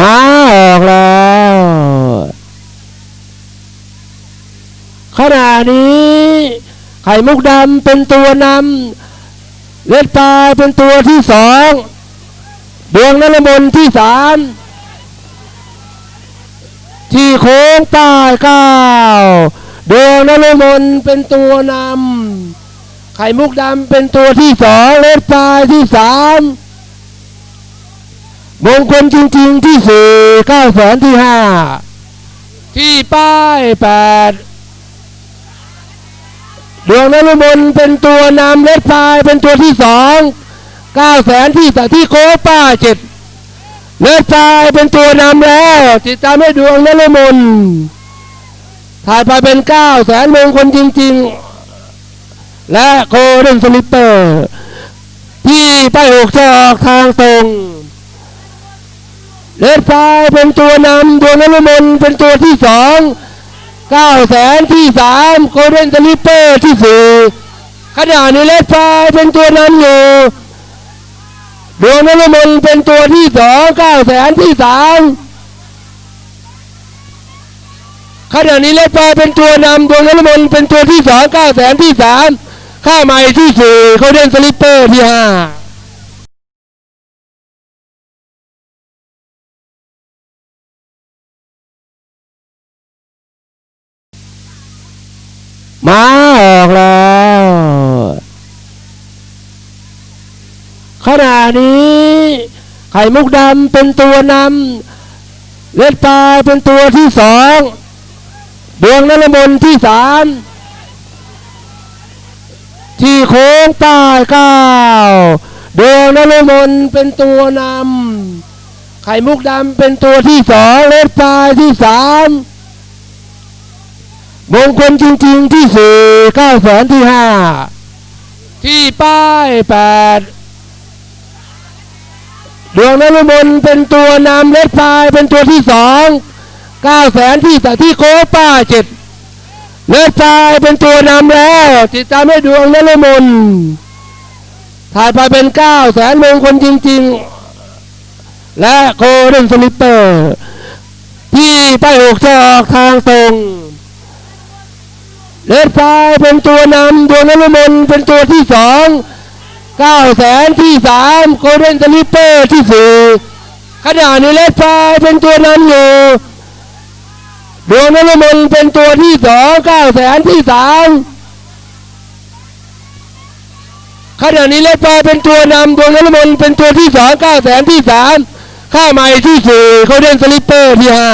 มาออกแล้วขณะนี้ไข่มุกดำเป็นตัวนำเลดปลายเป็นตัวที่สองดวงนรมนที่สามที่โค้งใต้เก้าดวงนรมนเป็นตัวนำไข่มุกดำเป็นตัวที่สองเลดปลายที่สาม มงคลจริง ๆ ที่สี่เก้าแสนที่ห้าที่ป้ายแปดดวงนรุมนเป็นตัวนำเล็ดพายเป็นตัวที่สองเก้าแสนที่แต่ที่โคป้าเจ็ดเล็ดพายเป็นตัวนำแล้วติดตามให้ดวงนรุมนถ่ายไปเป็นเก้าแสนมงคลจริง ๆ และโคเดนสลิปเปอร์ ที่ป้ายหกจะออกทางตรง เล็ดพาเป็นตัวนำดวงนรมนเป็นตัวที่สองเก้าแสนที่สามโกลเด้นสลิปเปอร์ที่สี่ขณะนี้เลดไฟเป็นตัวนำอยู่ดวงนรมนเป็นตัวที่สองเก้าแสนที่สามขณะนี้เลดไฟเป็นตัวนำดวงนรมนเป็นตัวที่สองเก้าแสนที่สามค่าใหม่ที่สี่โกลเด้นสลิปเปอร์ที่ห้า มาออกแล้วขณะนี้ไข่มุกดำเป็นตัวนำเลดปลายเป็นตัวที่สองดวงนรมนที่สามที่โค้งใต้เก้าดวงนรมนเป็นตัวนำไข่มุกดำเป็นตัวที่สองเลดปลายที่สาม มงคลจริง ๆ ที่สี่เก้าแสนที่ห้าที่ป้ายแปดดวงนรมนเป็นตัวนำเล็ดพายเป็นตัวที่สองเก้าแสนที่แต่ที่โคป้าเจ็ดเล็ดพายเป็นตัวนำแล้วติดตามให้ดวงนรมนถ่ายไปเป็นเก้าแสนมงคลจริง ๆ และโคเดนสลิปเปอร์ ที่ป้ายหกจะออกทางตรง เลดไฟเป็นตัวนำดวงนรมนเป็นตัวที่สองเก้าแสนที่สามโกลเด้นสลิปเปอร์ที่สี่ขณะนี้เลดไฟเป็นตัวนำอยู่ดวงนรมนเป็นตัวที่สองเก้าแสนที่สามขณะนี้เลดไฟเป็นตัวนำดวงนรมนเป็นตัวที่สองเก้าแสนที่สามค่าใหม่ที่สี่โกลเด้นสลิปเปอร์ที่ห้า